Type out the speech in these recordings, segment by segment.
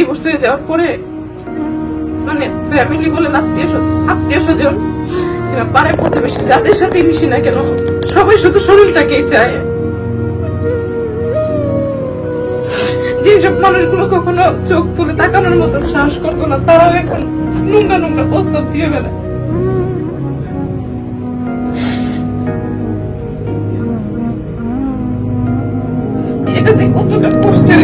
Divorce হয়ে যাওয়ার পরে মানে ফ্যামিলি বলে আত্মীয় আত্মীয় স্বজন পাড়ায় প্রতিবেশী, যাদের সাথে মিশি না কেন, সবাই শুধু শরীরটাকেই চায়। যেসব মানুষগুলো কখনো চোখ তুলে তাকানোর মতো সাহস করতো না, তারাও এখন নোংরা নোংরা প্রস্তাব দিয়ে বেড়ায়। এটা কতটা কষ্টের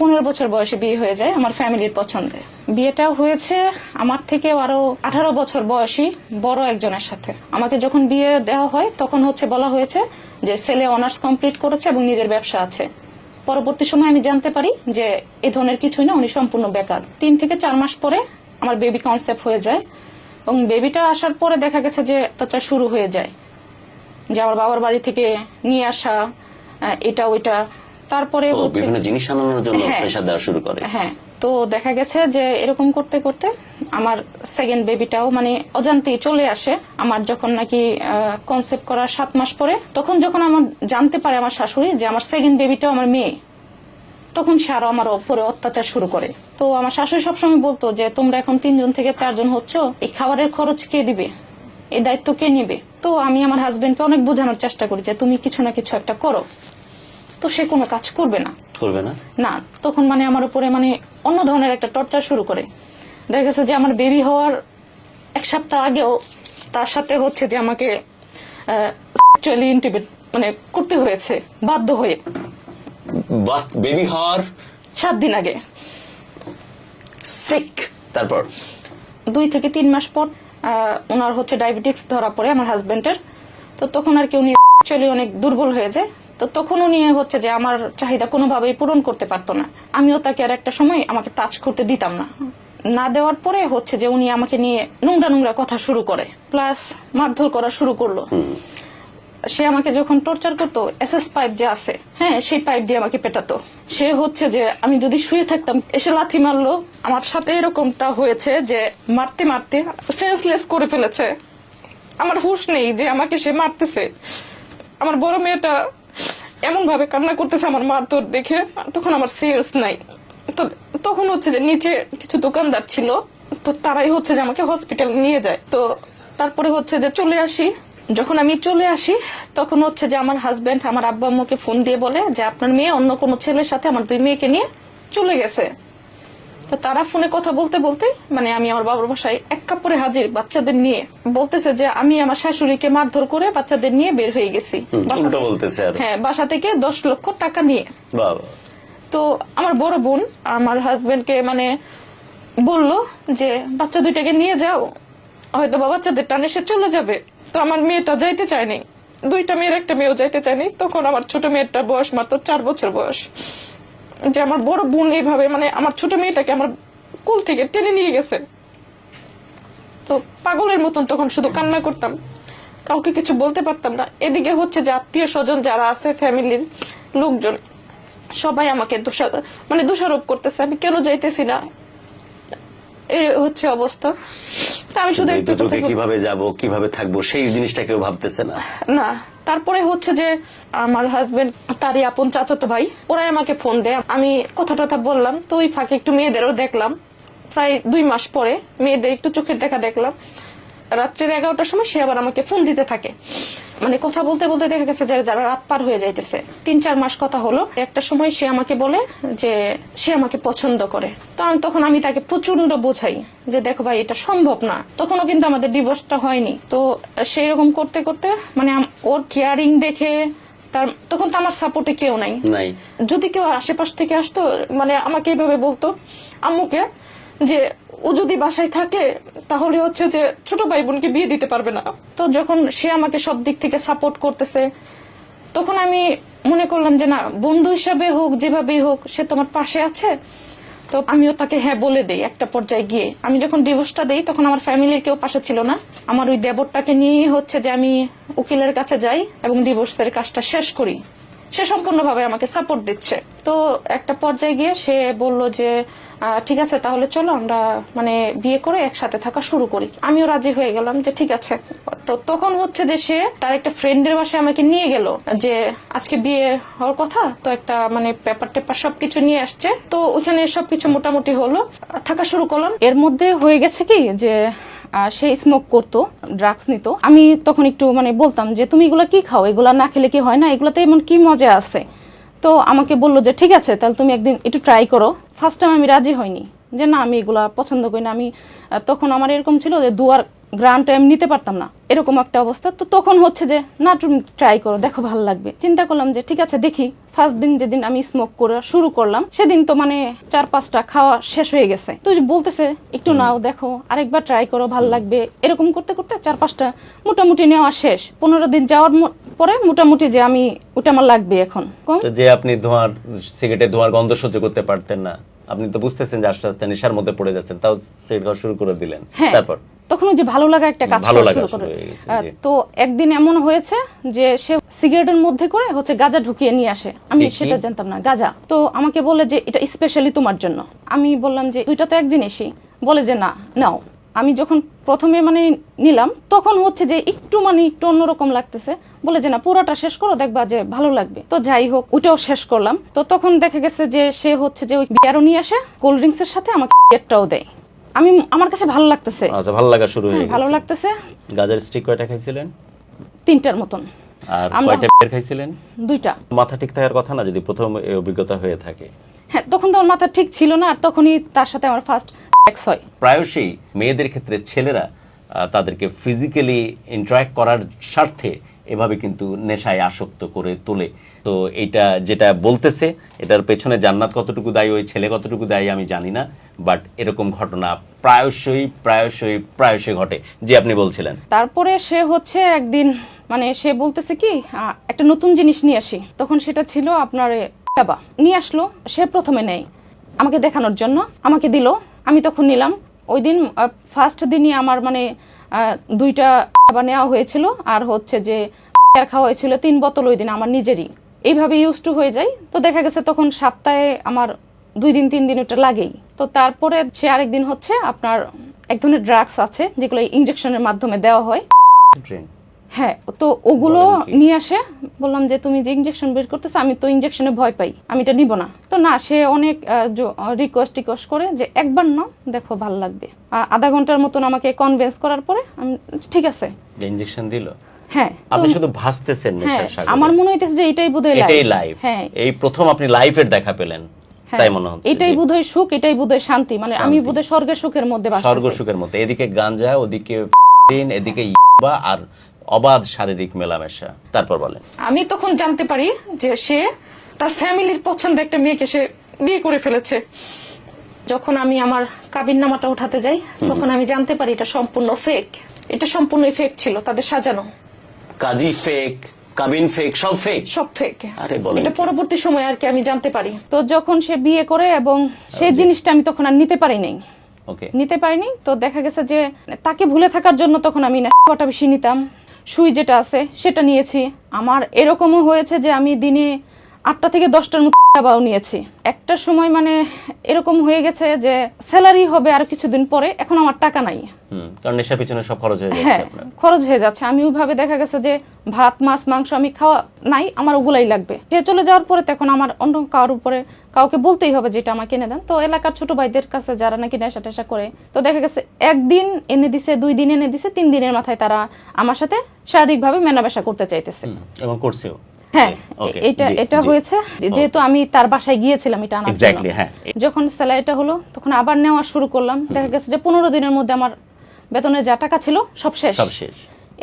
পনেরো বছর বয়সে বিয়ে হয়ে যায় আমার ফ্যামিলির পছন্দে। বিয়েটাও হয়েছে আমার থেকে আরও আঠারো বছর বয়সী বড় একজনের সাথে। আমাকে যখন বিয়ে দেওয়া হয়, তখন হচ্ছে বলা হয়েছে যে ছেলে অনার্স কমপ্লিট করেছে এবং নিজের ব্যবসা আছে। পরবর্তী সময় আমি জানতে পারি যে এই ধরনের কিছুই না, উনি সম্পূর্ণ বেকার। তিন থেকে চার মাস পরে আমার বেবি কনসেপ্ট হয়ে যায় এবং বেবিটা আসার পরে দেখা গেছে যে অত্যাচার শুরু হয়ে যায়। যে আমার বাবার বাড়ি থেকে নিয়ে আসা এটা ওইটা তারপরে বিভিন্ন জিনিস আনানোর জন্য হ্যাঁ। প্রেশার দেওয়া শুরু করে। হ্যাঁ তো দেখা গেছে যে এরকম করতে করতে আমার সেকেন্ড বেবিটাও মানে অজান্তেই চলে আসে। আমার যখন নাকি কনসেপ্ট করার সাত মাস পরে তখন যখন আমার জানতে পারে আমার শাশুড়ি যে আমার সেকেন্ড বেবিটাও আমার মেয়ে তখন সে আরও আমার উপরে অত্যাচার শুরু করে। তো আমার শাশুড়ি সবসময় বলতো যে তোমরা এখন তিনজন থেকে চারজন হচ্ছ এই খাবারের খরচ কে দিবে? এই দায়িত্ব কে নিবে? তো আমি আমার হাজবেন্ডকে অনেক বোঝানোর চেষ্টা করি যে তুমি কিছু না কিছু একটা করো। তো সে কোনো কাজ করবে না। করবে না? না তখন মানে আমার উপরে মানে অন্য ধরনের একটা টর্চার শুরু করে। দেখা গেছে যে আমার বেবি হওয়ার এক সপ্তাহ আগেও তার সাথে হচ্ছে যে আমাকে অ্যাকচুয়ালি ইন্টিমেট মানে করতে হয়েছে বাধ্য হয়ে। বেবি হওয়ার সাত দিন আগে। সিক তারপর? দুই থেকে তিন মাস পর ওনার হচ্ছে ডায়াবেটিক্স ধরা পড়ে আমার হাজবেন্ডের তো তখন আর কি উনি অ্যাকচুয়ালি অনেক দুর্বল হয়ে যায়। তো তখন উনি হচ্ছে যে আমার চাহিদা কোনোভাবেই পূরণ করতে পারতো না। আমিও তাকে আর একটা সময় আমাকে টাচ করতে দিতাম না। না দেওয়ার পরে হচ্ছে যে উনি আমাকে নিয়ে নোংরা নোংরা কথা শুরু করে প্লাস মারধর করা শুরু করল। সে আমাকে যখন টর্চার করতো এসএস পাইপ যে আছে হ্যাঁ সেই পাইপ দিয়ে আমাকে পেটাতো। সে হচ্ছে যে আমি যদি শুয়ে থাকতাম এসে লাথি মারলো। আমার সাথে এরকমটা হয়েছে যে মারতে মারতে সেন্সলেস করে ফেলেছে। আমার হুশ নেই যে আমাকে সে মারতেছে। আমার বড় মেয়েটা এমন ভাবে কান্না করতেছে আমার মারধর দেখে তখন আমার সেন্স নাই। তো তখন হচ্ছে যে নিচে কিছু দোকানদার ছিল, তো তারাই হচ্ছে যে আমাকে হসপিটাল নিয়ে যায়। তো তারপরে হচ্ছে যে চলে আসি। যখন আমি চলে আসি, তখন হচ্ছে যে আমার হাজবেন্ড আমার আব্বা আম্মুকে ফোন দিয়ে বলে যে, আপনার মেয়ে অন্য কোনো ছেলের সাথে আমার দুই মেয়েকে নিয়ে চলে গেছে। তো তারা ফোনে কথা বলতে বলতে মানে আমি আমার বাবার বাসায় এক কাপড়ে হাজির বাচ্চাদের নিয়ে বলতেছে যে আমি আমার শাশুড়িকে মারধর করে বাচ্চাদের নিয়ে বের হয়ে গেছি। হ্যাঁ বাসা থেকে দশ লক্ষ টাকা নিয়ে। তো আমার বড় বোন আমার হাজবেন্ডকে মানে বলল যে বাচ্চা দুইটাকে নিয়ে যাও। হয়তো বা বাচ্চাদের টানে সে চলে যাবে। তো আমার মেয়েটা যাইতে চায়নি। দুইটা মেয়ের একটা মেয়েও যাইতে চায়নি। তখন আমার ছোট মেয়েটা বয়স মাত্র চার বছর বয়স। যে আমার বড় বোন এইভাবে মানে আমার ছোট মেয়েটাকে আমার কুল থেকে টেনে নিয়ে গেছে। তো পাগলের মতন তখন শুধু কান্না করতাম। কাউকে কিছু বলতে পারতাম না। এদিকে হচ্ছে যে আত্মীয় স্বজন যারা আছে, ফ্যামিলির লোকজন, সবাই আমাকে দোষা মানে দোষারোপ করতেছে। আমি কেন যাইতেছি না? এই হচ্ছে অবস্থা। তা আমি শুধু একটু দুটোকে কীভাবে যাব কীভাবে থাকব সেই জিনিসটা কেউ ভাবতেছে না। না তারপরে হচ্ছে যে আমার হাজবেন্ড তারই আপন চাচাতো ভাই ওরাই আমাকে ফোন দেয়। আমি কথা টথা বললাম তো ওই ফাঁকে একটু মেয়েদেরও দেখলাম। প্রায় দুই মাস পরে মেয়েদের একটু চোখের দেখা দেখলাম। রাত্রের এগারোটার সময় সে আবার আমাকে ফোন দিতে থাকে। মানে কথা বলতে বলতে দেখা গেছে যে যারা রাত পার হয়ে যাইতেছে তিন চার মাস কথা হলো। একটা সময় সে আমাকে বলে যে সে আমাকে পছন্দ করে। তো আমি তখন আমি তাকে প্রচণ্ড বোঝাই যে দেখো ভাই এটা সম্ভব না। তখনও কিন্তু আমাদের ডিভোর্সটা হয়নি। তো সেই রকম করতে করতে মানে ওর কেয়ারিং দেখে তার তখন তো আমার সাপোর্টে কেউ নাই। নাই। যদি কেউ আশেপাশ থেকে আসতো মানে আমাকে এইভাবে বলতো আম্মুকে যে ও যদি বাসায় থাকে তাহলে হচ্ছে যে ছোট ভাই বোনকে বিয়ে দিতে পারবে না। তো যখন সে আমাকে সব দিক থেকে সাপোর্ট করতেছে, তখন আমি মনে করলাম যে না, বন্ধু হিসাবে হোক, যেভাবেই হোক, সে তোমার পাশে আছে। তো আমিও তাকে হ্যাঁ বলে দেই একটা পর্যায়ে গিয়ে। আমি যখন ডিভোর্সটা দেই, তখন আমার ফ্যামিলির কেউ পাশে ছিল না। আমার ওই দেবরটাকে নিয়ে হচ্ছে যে আমি উকিলের কাছে যাই এবং ডিভোর্সের কাজটা শেষ করি। সে সম্পূর্ণভাবে আমাকে সাপোর্ট দিচ্ছে। তো একটা পর্যায়ে গিয়ে সে বলল যে ঠিক আছে, তাহলে চলো আমরা মানে বিয়ে করে একসাথে থাকা শুরু করি। আমিও রাজি হয়ে গেলাম যে, ঠিক আছে। তো তখন হচ্ছে যে সে তার একটা ফ্রেন্ডের বাসায় আমাকে নিয়ে গেল যে, আজকে বিয়ে হওয়ার কথা? তো একটা মানে পেপার টেপার সবকিছু নিয়ে আসছে। তো ওইখানে সবকিছু মোটামুটি হলো। থাকা শুরু করলাম। এর মধ্যে হয়ে গেছে কি যে সে স্মোক করতো ড্রাগস নিত। আমি তখন একটু মানে বলতাম যে, তুমি এগুলো কি খাও? এগুলো না খেলে কি হয় না? এগুলোতে এমন কি মজা আছে? তো আমাকে বলল যে, ঠিক আছে, তাহলে তুমি একদিন একটু ট্রাই করো। ফার্স্ট টাইম আমি রাজি হইনি। যে, না, আমি এগুলা পছন্দ করি না। আমি তখন আমার এরকম ছিল যে, দুয়ার গ্রান্ট আমি নিতে পারতাম না। এরকম একটা অবস্থা। তো তখন হচ্ছে যে না তুমি ট্রাই করো দেখো ভালো লাগবে। চিন্তা করলাম যে ঠিক আছে দেখি। ফার্স্ট দিন যেদিন আমি স্মোক করা শুরু করলাম সেদিন তো মানে চার পাঁচটা খাওয়া শেষ হয়ে গেছে। তো বলতেছে একটু নাও দেখো আরেকবার ট্রাই করো ভালো লাগবে। এরকম করতে করতে চার পাঁচটা মোটামুটি নেওয়া শেষ। পনেরো দিন যাওয়ার পরে মোটামুটি যে আমি ওটা আমার লাগবে এখন। যে আপনি ধোঁয়ার সিগারেটের ধোঁয়ার গন্ধ সহ্য করতে পারতেন না। আপনি তো বুঝতেছেন যে আস্তে আস্তে নেশার মধ্যে পড়ে যাচ্ছেন তাও সেট খাওয়া শুরু করে দিলেন। হ্যাঁ তারপর? তখন ওই যে ভালো লাগা একটা কাজ ভালো লাগা শুরু করে। তো একদিন এমন হয়েছে যে সে সিগারেটের মধ্যে করে হচ্ছে গাঁজা ঢুকিয়ে নিয়ে আসে। আমি? সেটা জানতাম না গাঁজা। তো আমাকে বলে যে এটা স্পেশালি তোমার জন্য। আমি বললাম যে দুইটা তো এক জিনিসই বলে যে না নাও। আমি যখন প্রথমে মানে নিলাম তখন হচ্ছে যে একটু মানে একটু অন্যরকম লাগতেছে। বলে যে না পুরোটা শেষ করো দেখবা যে ভালো লাগবে। তো যাই হোক ওইটাও শেষ করলাম। তো তখন দেখা গেছে যে সে হচ্ছে যে ওই বিয়ারও নিয়ে আসে কোল্ড ড্রিঙ্কস এর সাথে আমাকে বিয়ারটাও দেয়। আমি আমার কাছে ভালো লাগতেছে। আচ্ছা ভালো লাগা শুরু হয়ে হ্যাঁ, ভালো লাগতেছে। গাজার স্টিক কয়টা খাইছিলেন? তিনটার মতন। আর কয়টা বের খাইছিলেন? দুইটা। মাথা ঠিক থাকার কথা না যদি প্রথম অভিজ্ঞতা হয়ে থাকে? হ্যাঁ তখন তো আমার মাথা ঠিক ছিল না আর তখনই তার সাথে আমার ফার্স্ট এক্স হয়। প্রায়শই মেয়েদের ক্ষেত্রে ছেলেরা তাদেরকে ফিজিক্যালি ইন্টারাক্ট করার স্বার্থে এভাবে কিন্তু নেশায় আসক্ত করে তোলে। তো এইটা যেটা বলতেছে এটার পেছনে জান্নাত কতটুকু দায়ী ওই ছেলে কতটুকু দায়ী আমি জানি না বাট এরকম ঘটনা প্রায়শই প্রায়শই প্রায়শই ঘটে। যে আপনি বলছিলেন। তারপরে সে হচ্ছে একদিন মানে সে বলতেছে কি একটা নতুন জিনিস নিয়ে আসি। তখন সেটা ছিল আপনার এ, নিয়ে আসলো সে প্রথমে নেই। আমাকে দেখানোর জন্য। আমাকে দিল। আমি তখন নিলাম। ওই দিন ফার্স্ট দিনই আমার মানে দুইটা ইয়াবা নেওয়া হয়েছিল। আর হচ্ছে যে খাওয়া হয়েছিল তিন বোতল ওই দিন আমার নিজেরই। এইভাবে ইউজ টু হয়ে যায়। তো দেখা গেছে তখন সপ্তাহে আমার দুই দিন তিন দিন ওটা লাগেই। তো তারপরে সে আরেকদিন হচ্ছে আপনার এক ধরনের ড্রাগস আছে যেগুলো ইনজেকশনের মাধ্যমে দেওয়া হয়। ট্রেন হ্যাঁ তো ওগুলো নিয়ে আসে। বললাম যে তুমি যে ইনজেকশন বের করতেছো আমি তো ইনজেকশনে ভয় পাই। আমি এটা নিব না। তো না সে অনেক রিকোয়েস্ট টিকোয়েস্ট করে যে একবার না দেখো ভালো লাগবে। আধা ঘণ্টার মতন আমাকে কনভিন্স করার পরে আমি ঠিক আছে। যে ইঞ্জেকশন দিল? হ্যাঁ আপনি শুধু ভাসতেছেন হ্যাঁ আমার মনে হইতেছে যে এটাই বোধহয় এটাই লাইফ হ্যাঁ। এই প্রথম আপনি লাইফের দেখা পেলেন। হ্যাঁ, তাই মনে হচ্ছে এটাই বোধহয় সুখ এটাই বোধহয় শান্তি। মানে আমি বোধহয় স্বর্গের সুখের মধ্যে স্বর্গ সুখের মতো এদিকে গাঞ্জা ওদিকে এদিকে ইয়াবা আর অবাধ শারীরিক মেলামেশা। তারপর বলেন। আমি তখন জানতে পারি যে সে তার ফ্যামিলির পছন্দ একটা মেয়েকে সে বিয়ে করে ফেলেছে। যখন আমি আমার কাবিন নামাটা উঠাতে যাই তখন আমি জানতে পারি এটা সম্পূর্ণ ফেক এটা সম্পূর্ণ ফেক ছিল তাদের সাজানো। কাজী ফেক কাবিন ফেক সব ফেক সব ফেক আরে বলেন। এটা পরবর্তী সময় আর কি আমি জানতে পারি। তো যখন সে বিয়ে করে এবং সেই জিনিসটা আমি তখন আর নিতে পারি নাই। ওকে। নিতে পারিনি তো দেখা গেছে যে তাকে ভুলে থাকার জন্য তখন আমি নেশাটা বেশি নিতাম। সুই যেটা আছে সেটা নিয়েছি। আমার এরকমও হয়েছে যে আমি দিনে আটটা থেকে দশটার মতো ইয়াবাও নিয়েছি। একটা সময় মানে এরকম হয়ে গেছে যে স্যালারি হবে আর কিছুদিন পরে এখন আমার টাকা নাই। কারণ নেশার পিছনে সব খরচ হয়ে যাচ্ছে হ্যাঁ খরচ হয়ে যাচ্ছে। আমি ওইভাবে দেখা গেছে যে ভাত মাছ মাংস আমি খাওয়া নাই আমার ওগুলাই লাগবে। সে চলে যাওয়ার পরে তখন আমার অন্য কারোর উপরে কাউকে বলতেই হবে যেটা আমাকে এনে দেন। তো এলাকার ছোট ভাইদের কাছে যারা নাকি নেশা টেশা করে তো দেখা গেছে একদিন এনে দিছে দুই দিন এনে দিছে তিন দিনের মাথায় তারা আমার সাথে শারীরিকভাবে মেলামেশা করতে চাইতেছে। এবং করছেও। হ্যাঁ এটা এটা হয়েছে যেহেতু আমি তার বাসায় গিয়েছিলাম এটা আনার জন্য। হ্যাঁ। যখন স্যালারিটা হলো তখন আবার নেওয়া শুরু করলাম। দেখা গেছে যে পনেরো দিনের মধ্যে আমার বেতনের যা টাকা ছিল সব শেষ। সব শেষ।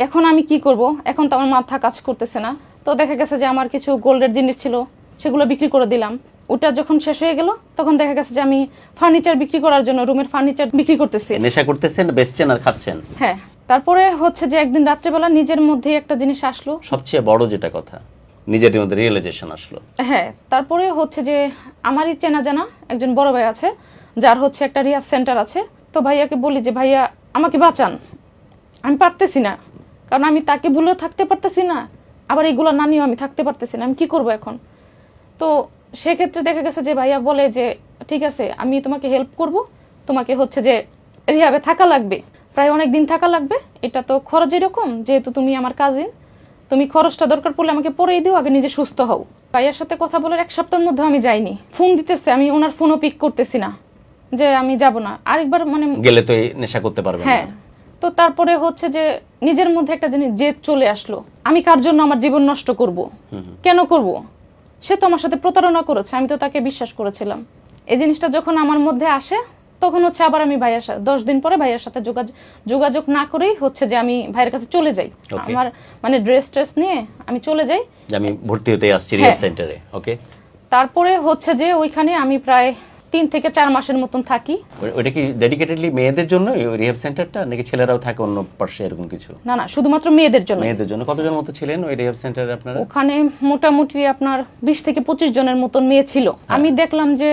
এখন আমি কি করব? এখন তো আমার মাথা কাজ করতেছে না। তো দেখা গেছে যে আমার কিছু গোল্ডের জিনিস ছিল সেগুলো বিক্রি করে দিলাম। ওটা যখন শেষ হয়ে গেল তখন দেখা গেছে যে আমি ফার্নিচার বিক্রি করার জন্য রুমের ফার্নিচার বিক্রি করতেছি। নেশা করতেছেন বেচছেন আর খাচ্ছেন। হ্যাঁ তারপরে হচ্ছে যে একদিন রাত্রেবেলা নিজের মধ্যে একটা জিনিস আসলো। সবচেয়ে বড় যেটা কথা নিজের মধ্যে রিয়েলাইজেশন আসলো। হ্যাঁ তারপরে হচ্ছে যে আমারই চেনা জানা একজন বড় ভাই আছে, যার হচ্ছে একটা রিহাব সেন্টার আছে। তো ভাইয়াকে বলি যে, ভাইয়া, আমাকে বাঁচান। আমি পারতেছি না। কারণ আমি তাকে ভুলেও থাকতে পারতেছি না, আবার এগুলো না নিয়েও আমি থাকতে পারতেছি না। আমি কি করব এখন? তো সেক্ষেত্রে দেখা গেছে যে ভাইয়া বলে যে, ঠিক আছে, আমি তোমাকে হেল্প করব। তোমাকে হচ্ছে যে রিহাবে থাকা লাগবে। প্রায় অনেক দিন থাকা লাগবে। এটা তো খরচ এরকম যেহেতু তুমি আমার কাজিন তুমি খরচটা দরকার পড়লে আমাকে পরেই দিও আগে নিজে সুস্থ হও। ভাইয়ার সাথে কথা বলার এক সপ্তাহের মধ্যে আমি যাইনি। ফোন দিতেছে আমি ওনার ফোনও পিক করতেছি না। যে আমি যাব না। আরেকবার মানে গেলে তো নেশা করতে পারবেন হ্যাঁ। তো তারপরে হচ্ছে যে নিজের মধ্যে একটা জিনিস জেদ চলে আসলো। আমি কার জন্য আমার জীবন নষ্ট করব? কেন করব? সে তো আমার সাথে প্রতারণা করেছে আমি তো তাকে বিশ্বাস করেছিলাম। এই জিনিসটা যখন আমার মধ্যে আসে তখন হচ্ছে আবার আমি ভাইয়ের সাথে দশ দিন পরে ভাইয়ের সাথে যোগাযোগ যোগাযোগ না করেই হচ্ছে যে আমি ভাইয়ের কাছে চলে যাই। আমার মানে ড্রেস ট্রেস নিয়ে আমি চলে যাই। আমি ভর্তি হতে আসছি রিহাব হ্যাঁ। সেন্টারে ওকে তারপরে হচ্ছে যে ওইখানে আমি প্রায় তিন থেকে চার মাসের মতন থাকি। ওটা কি ডেডিকেটেডলি মেয়েদের জন্য রিহাব সেন্টারটা নাকি ছেলেরাও থাকে অন্য পাশে এরকম কিছু? না না শুধুমাত্র মেয়েদের জন্য। মেয়েদের জন্য। কতজন মতো ছিলেন ওই রিহাব সেন্টারে আপনারা? ওখানে মোটামুটি আপনার বিশ থেকে পঁচিশ জনের মতন মেয়ে ছিল। আমি দেখলাম যে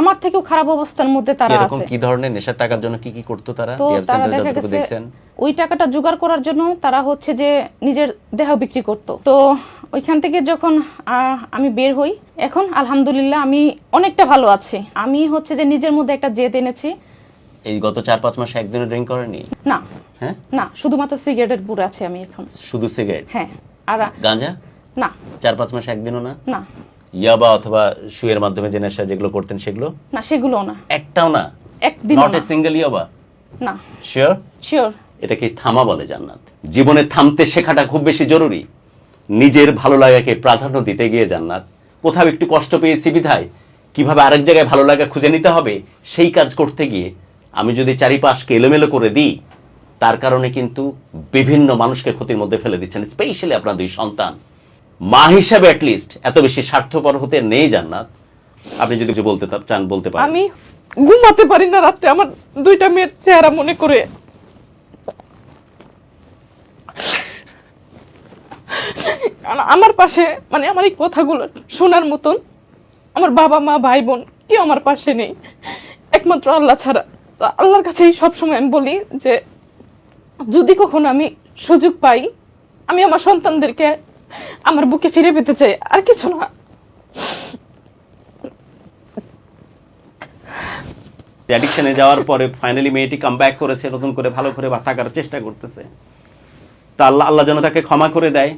আমার থেকেও খারাপ অবস্থার মধ্যে তারা এরকম আছে। কি ধরনের নেশার টাকার জন্য কি কি করতো তারা? তো তারা দেখা গেছে ওই টাকাটা জোগাড় করার জন্য তারা হচ্ছে যে নিজের দেহ বিক্রি করত। তো ওইখান থেকে যখন আমি বের হই এখন আলহামদুলিল্লাহ আমি অনেকটা ভালো আছি। আমি হচ্ছে যে নিজের মধ্যে একটা জেদ এনেছি। এই গত চার পাঁচ মাসে একদিনও ড্রিঙ্ক করেনি? না। হ্যাঁ? না শুধুমাত্র সিগারেটের বুড়ে আছি আমি এখন। শুধু সিগারেট? হ্যাঁ আর গাঁজা? না। চার পাঁচ মাসে একদিনও না? না। ইয়াবা অথবা সুয়ের মাধ্যমে যে নেশা যেগুলো করতেন সেগুলো? না সেগুলো না। একটাও না? একদিন নট এ সিঙ্গেল ইয়াবা? না। শিওর শিওর এটাকে থামা বলে জান্নাত? জীবনে থামতে শেখাটা খুব বেশি জরুরি। নিজের ভালো লাগাকে প্রাধান্য দিতে গিয়ে জান্নাত কোথাও একটু কষ্ট পেয়েছি বিধায় কীভাবে আরেক জায়গায় ভালো লাগা খুঁজে নিতে হবে সেই কাজ করতে গিয়ে আমি যদি চারিপাশকে এলোমেলো করে দিই তার কারণে কিন্তু বিভিন্ন মানুষকে ক্ষতির মধ্যে ফেলে দিচ্ছেন স্পেশালি আপনার দুই সন্তান। মা হিসাবে অ্যাটলিস্ট এত বেশি স্বার্থপর হতে নেই জান্নাত। আপনি যদি কিছু বলতে চান, বলতে পারেন। আমি ঘুমাতে পারি না রাত্রে, আমার দুইটা মেয়ের চেহারা মনে করে। আমার পাশে মানে আমার এই কথাগুলো শোনার মতন আমার বাবা, মা, ভাই, বোন কেউ আমার পাশে নেই। একমাত্র আল্লাহ ছাড়া। তো আল্লাহর কাছেই সবসময় আমি বলি যে, যদি কখনো আমি সুযোগ পাই, আমি আমার সন্তানদেরকে আমার বুকে ফিরে পেতে চাই, আর কিছু না। অ্যাডিকশনে যাওয়ার পরে ফাইনালি মেয়েটি কাম ব্যাক করেছে, নতুন করে ভালো করে থাকার চেষ্টা করতেছে। তা আল্লাহ আল্লাহ যেন তাকে ক্ষমা করে দেয়।